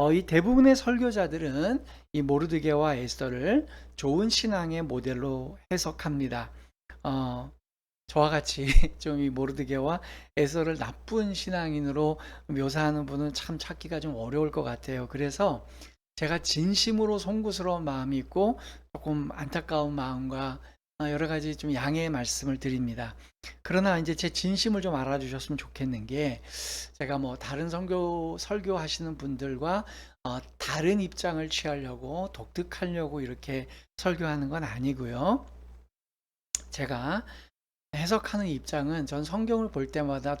어, 이 대부분의 설교자들은 이 모르드게와 에스더를 좋은 신앙의 모델로 해석합니다. 어, 저와 같이 좀 이 모르드게와 에스더를 나쁜 신앙인으로 묘사하는 분은 참 찾기가 좀 어려울 것 같아요. 그래서 제가 진심으로 송구스러운 마음이 있고 조금 안타까운 마음과 어, 여러 가지 좀 양해의 말씀을 드립니다. 그러나 이제 제 진심을 좀 알아주셨으면 좋겠는 게 제가 뭐 다른 선교 설교 하시는 분들과 어, 다른 입장을 취하려고 독특하려고 이렇게 설교하는 건 아니고요. 제가 해석하는 입장은 전 성경을 볼 때마다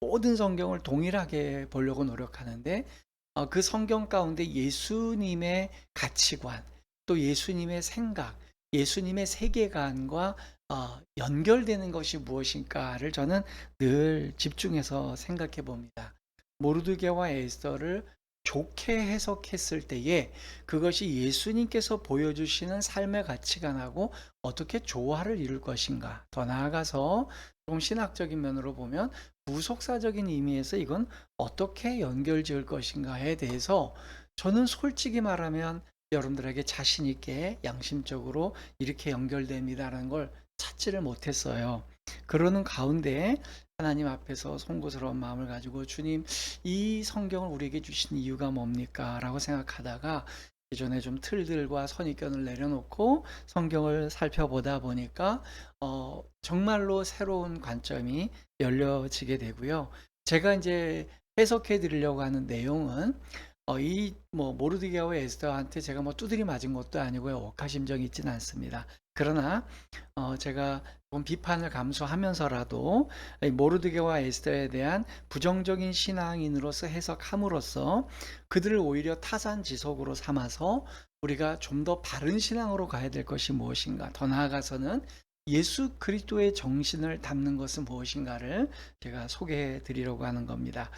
모든 성경을 동일하게 보려고 노력하는데 어, 그 성경 가운데 예수님의 가치관 또 예수님의 생각 예수님의 세계관과 어, 연결되는 것이 무엇인가를 저는 늘 집중해서 생각해 봅니다. 모르드게와 에스더를 좋게 해석했을 때에 그것이 예수님께서 보여주시는 삶의 가치관하고 어떻게 조화를 이룰 것인가. 더 나아가서 좀 신학적인 면으로 보면 부속사적인 의미에서 이건 어떻게 연결 지을 것인가에 대해서 저는 솔직히 말하면 여러분들에게 자신 있게 양심적으로 이렇게 연결됩니다라는 걸 찾지를 못했어요. 그러는 가운데 하나님 앞에서 송구스러운 마음을 가지고 주님 이 성경을 우리에게 주신 이유가 뭡니까? 라고 생각하다가 기존에 좀 틀들과 선입견을 내려놓고 성경을 살펴보다 보니까 어, 정말로 새로운 관점이 열려지게 되고요. 제가 이제 해석해 드리려고 하는 내용은 어, 이 뭐 모르드게와 에스더한테 제가 뭐 두드리 맞은 것도 아니고요. 억하심정이 있지는 않습니다. 그러나 어, 제가 좀 비판을 감수하면서라도 이 모르드게와 에스더에 대한 부정적인 신앙인으로서 해석함으로써 그들을 오히려 타산지석으로 삼아서 우리가 좀 더 바른 신앙으로 가야 될 것이 무엇인가 더 나아가서는 예수 그리스도의 정신을 담는 것은 무엇인가를 제가 소개해 드리려고 하는 겁니다.